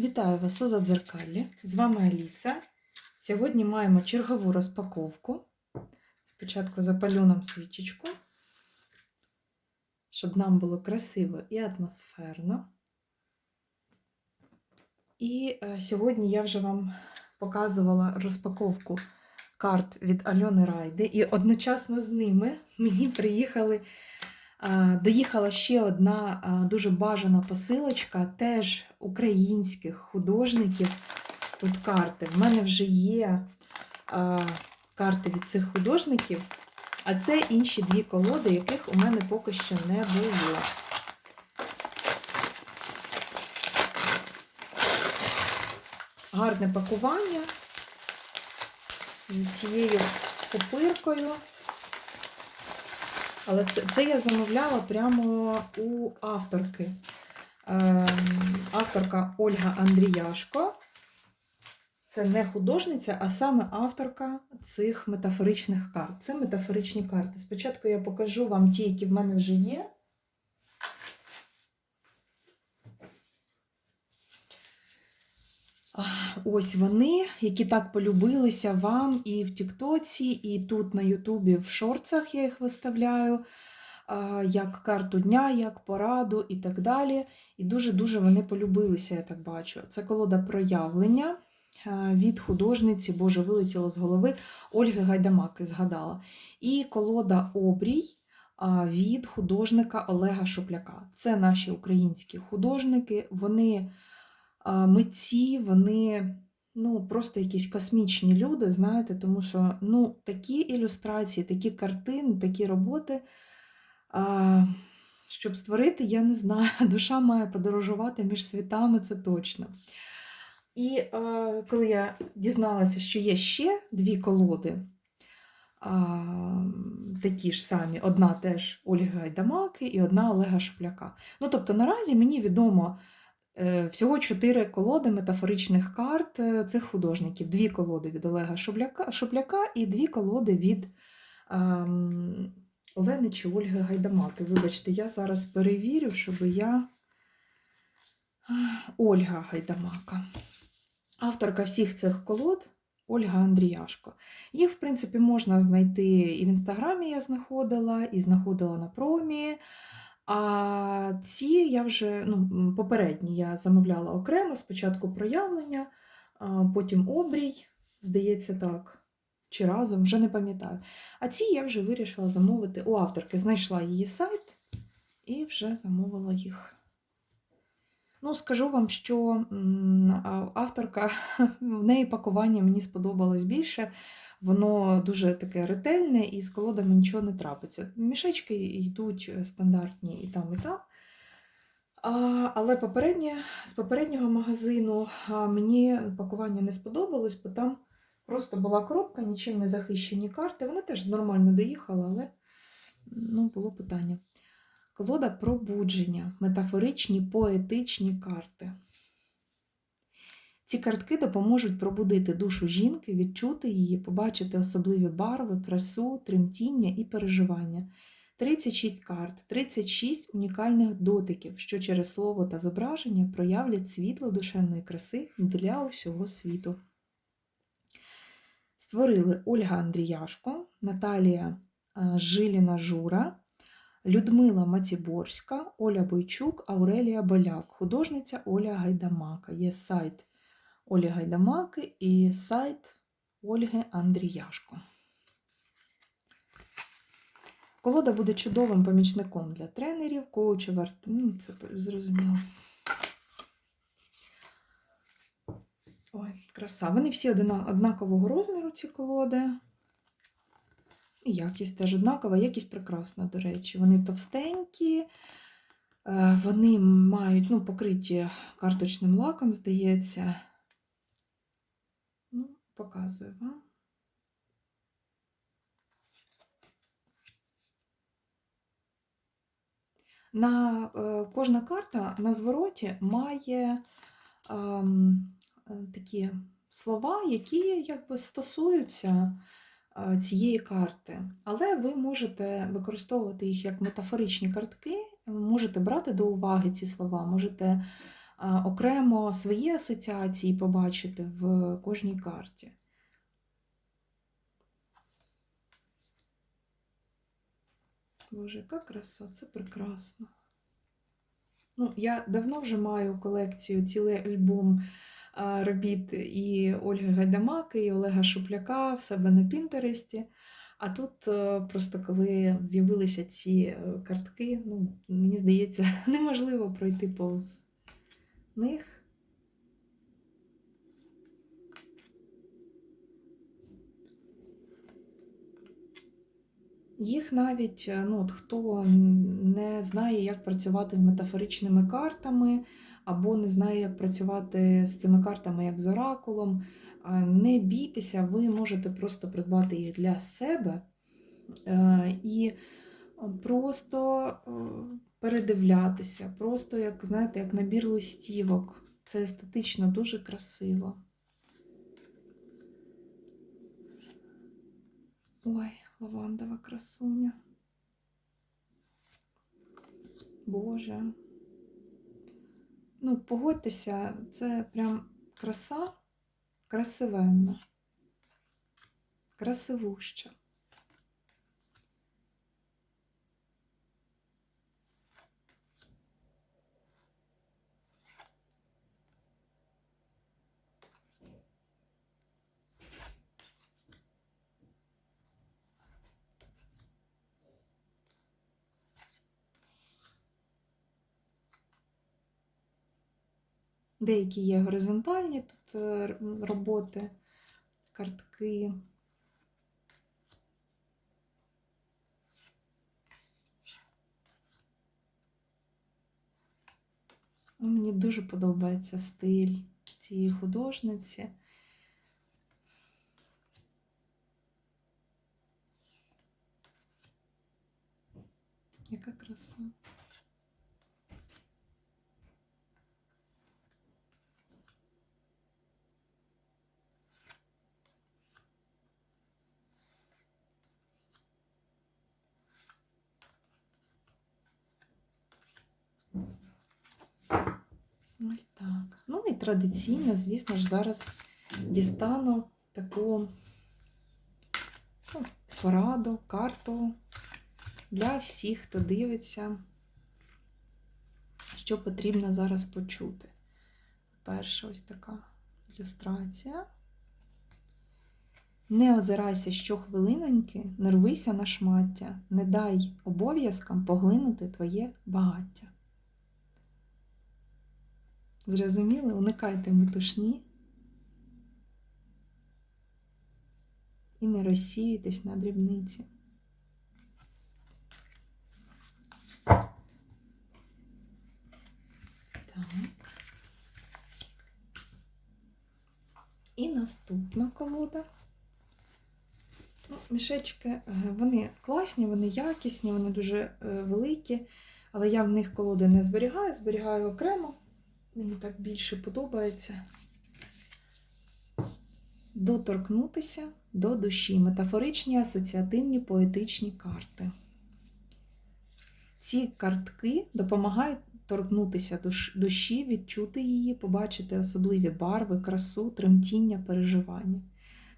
Вітаю вас у Задзеркалі. З вами Аліса. Сьогодні маємо чергову розпаковку. Спочатку запалю нам свічечку, щоб нам було красиво і атмосферно. І е, сьогодні я вже вам показувала розпаковку карт від Альони Райди, і одночасно з ними мені приїхали. А, Доїхала ще одна дуже бажана посилочка, теж українських художників. Тут карти. В мене вже є карти від цих художників, а це інші дві колоди, яких у мене поки що не було. Гарне пакування з цією копиркою. Але це, це я замовляла прямо у авторки. Ем, авторка Ольга Андріяшко. Це не художниця, а саме авторка цих метафоричних карт. Це метафоричні карти. Спочатку я покажу вам ті, які в мене вже є. А, Ось вони, які так полюбилися вам і в Тіктоці, і тут на Ютубі в шорцах я їх виставляю, як карту дня, як пораду і так далі. І дуже-дуже вони полюбилися, я так бачу. Це колода проявлення від художниці, Боже, вилетіло з голови Ольги Гайдамаки, згадала. І колода Обрій від художника Олега Шупляка. Це наші українські художники. Вони митці, вони ну, просто якісь космічні люди, знаєте, тому що ну, такі ілюстрації, такі картини, такі роботи, а, щоб створити, я не знаю, душа має подорожувати між світами, це точно. І а, коли я дізналася, що є ще дві колоди, а, такі ж самі, одна теж Ольги Гайдамаки і одна Олега Шупляка. Ну, тобто, наразі мені відомо. Е, Всього чотири колоди метафоричних карт е, цих художників. Дві колоди від Олега Шупляка, Шупляка і дві колоди від ем, Олени чи Ольги Гайдамаки. Вибачте, я зараз перевірю, щоб я. Ольга Гайдамака. Авторка всіх цих колод Ольга Андріяшко. Їх, в принципі, можна знайти і в інстаграмі я знаходила, і знаходила на промі. А ці я вже ну, попередні я замовляла окремо, спочатку проявлення, потім обрій, здається, так, чи разом, вже не пам'ятаю. А ці я вже вирішила замовити у авторки. Знайшла її сайт і вже замовила їх. Ну, скажу вам, що авторка, в неї пакування мені сподобалось більше. Воно дуже таке ретельне і з колодами нічого не трапиться. Мішечки йдуть стандартні і там, і там. А, але попереднє, з попереднього магазину мені пакування не сподобалось, бо там просто була коробка, нічим не захищені карти. Вона теж нормально доїхала, але ну, було питання. Колода пробудження, метафоричні поетичні карти. Ці картки допоможуть пробудити душу жінки, відчути її, побачити особливі барви, красу, тремтіння і переживання. 36 карт, 36 унікальних дотиків, що через слово та зображення проявлять світло душевної краси для усього світу. Створили Ольга Андріяшко, Наталія е, Жиліна Жура, Людмила Матіборська, Оля Бойчук, Аурелія Боляк, художниця Оля Гайдамака. Є сайт Олі Гайдамаки і сайт Ольги Андріяшко. Колода буде чудовим помічником для тренерів, коучів, арт... ну, це зрозуміло. Ой, краса. Вони всі однакового розміру, ці колоди. І якість теж однакова, якість прекрасна, до речі. Вони товстенькі, е, вони мають ну, покриті карточним лаком, здається. Показую вам. На, е, кожна карта на звороті має ем, е, такі слова, які якби стосуються е, цієї карти. Але ви можете використовувати їх як метафоричні картки, можете брати до уваги ці слова, можете окремо свої асоціації побачити в кожній карті. Боже, яка краса, це прекрасно. Ну, я давно вже маю колекцію, цілий альбом а, робіт і Ольги Гайдамаки, і Олега Шупляка в себе на Пінтересті. А тут е, просто коли з'явилися ці е, картки, ну, мені здається, неможливо пройти повз них. Їх навіть, е, ну, от хто не знає, як працювати з метафоричними картами, або не знає, як працювати з цими картами, як з оракулом, не бійтеся, ви можете просто придбати їх для себе е, і просто е, передивлятися, просто, як, знаєте, як набір листівок. Це естетично дуже красиво. Ой, лавандова красуня. Боже. Ну, погодьтеся, це прям краса красивенна, красивуща. Деякі є горизонтальні тут е, роботи, картки. Мені дуже подобається стиль цієї художниці. Яка краса. Ось так. Ну і традиційно, звісно ж, зараз дістану таку ну, пораду, карту для всіх, хто дивиться, що потрібно зараз почути. Перша ось така ілюстрація. Не озирайся щохвилиноньки, не рвися на шмаття, не дай обов'язкам поглинути твоє багаття. Зрозуміли? Уникайте метушні і не розсіюйтесь на дрібниці. Так. І наступна колода. Ну, мішечки, е, вони класні, вони якісні, вони дуже е, великі, але я в них колоди не зберігаю, зберігаю окремо. Мені так більше подобається. Доторкнутися до душі. Метафоричні, асоціативні, поетичні карти. Ці картки допомагають торкнутися душі, відчути її, побачити особливі барви, красу, тремтіння, переживання.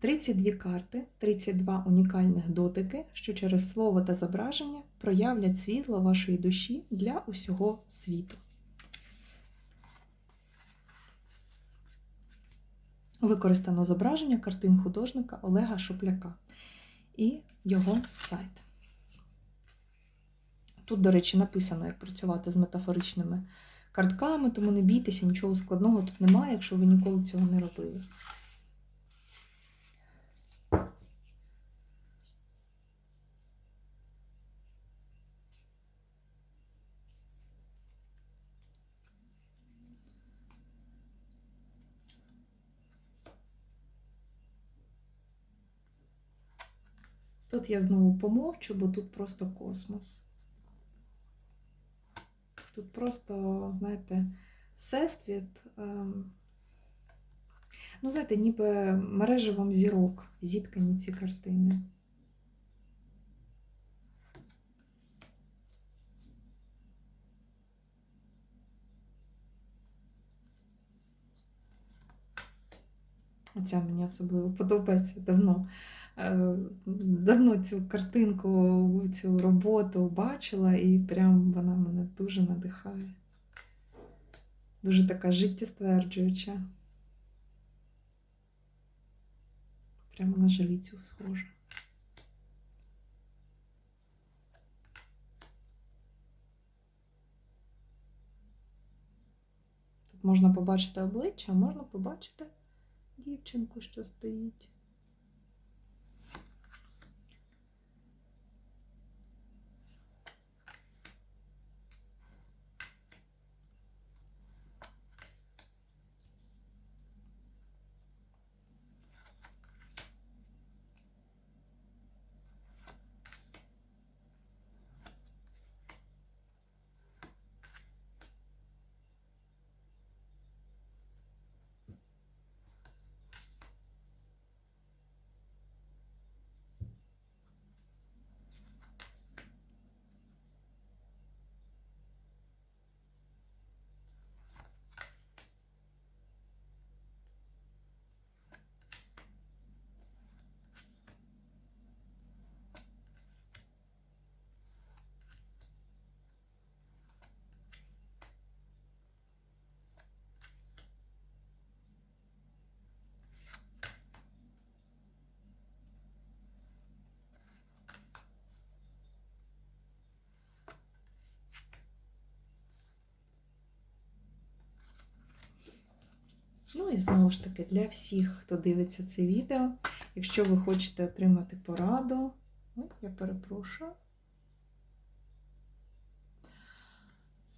32 карти, 32 унікальних дотики, що через слово та зображення проявлять світло вашої душі для усього світу. Використано зображення картин художника Олега Шопляка і його сайт. Тут, до речі, написано, як працювати з метафоричними картками, тому не бійтеся, нічого складного тут немає, якщо ви ніколи цього не робили. Тут я знову помовчу, бо тут просто космос. Тут просто, знаєте, всесвіт, ем, ну, знаєте, ніби мережевом зірок зіткані ці картини. Оця мені особливо подобається давно. Е, Давно цю картинку, цю роботу бачила, і прям вона мене дуже надихає. Дуже така життєстверджуюча. Прямо на жилицю схожа. Тут можна побачити обличчя, а можна побачити дівчинку, що стоїть. Ну і знову ж таки, для всіх, хто дивиться це відео, якщо ви хочете отримати пораду, ой, я перепрошую.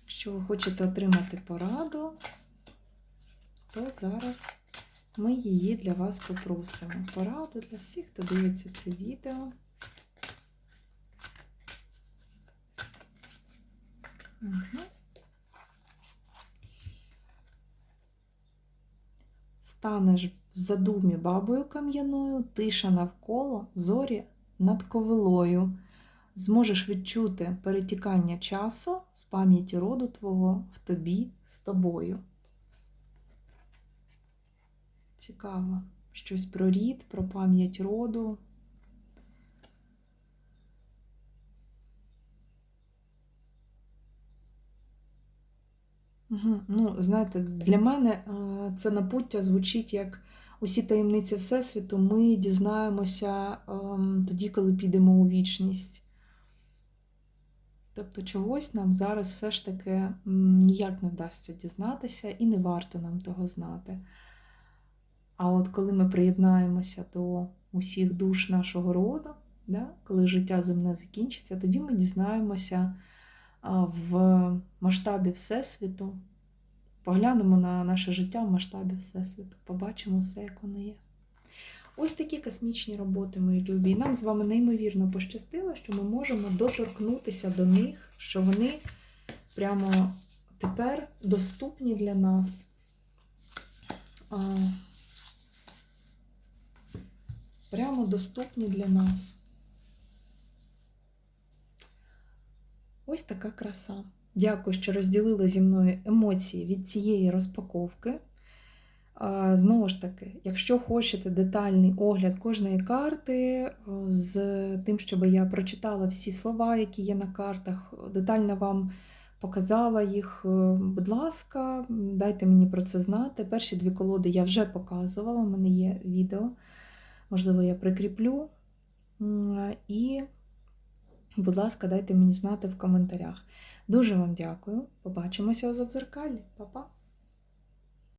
Якщо ви хочете отримати пораду, то зараз ми її для вас попросимо. Пораду для всіх, хто дивиться це відео. Угу. Станеш в задумі бабою кам'яною, тиша навколо, зорі над ковилою. Зможеш відчути перетікання часу з пам'яті роду твого в тобі з тобою. Цікаво. Щось про рід, про пам'ять роду. Ну, знаєте, для мене е, це напуття звучить як усі таємниці Всесвіту. Ми дізнаємося ем, тоді, коли підемо у вічність. Тобто чогось нам зараз все ж таки ніяк не вдасться дізнатися, і не варто нам того знати. А от коли ми приєднаємося до усіх душ нашого роду, да, коли життя земне закінчиться, тоді ми дізнаємося в масштабі Всесвіту, поглянемо на наше життя в масштабі Всесвіту, побачимо все, як воно є. Ось такі космічні роботи, мої любі. І нам з вами неймовірно пощастило, що ми можемо доторкнутися до них, що вони прямо тепер доступні для нас. Прямо доступні для нас. Ось така краса. Дякую, що розділили зі мною емоції від цієї розпаковки. Знову ж таки, якщо хочете детальний огляд кожної карти, з тим, щоб я прочитала всі слова, які є на картах, детально вам показала їх, будь ласка, дайте мені про це знати. Перші дві колоди я вже показувала, в мене є відео. Можливо, я прикріплю. І, будь ласка, дайте мені знати в коментарях. Дуже вам дякую. Побачимося у задзеркалі. Па-па!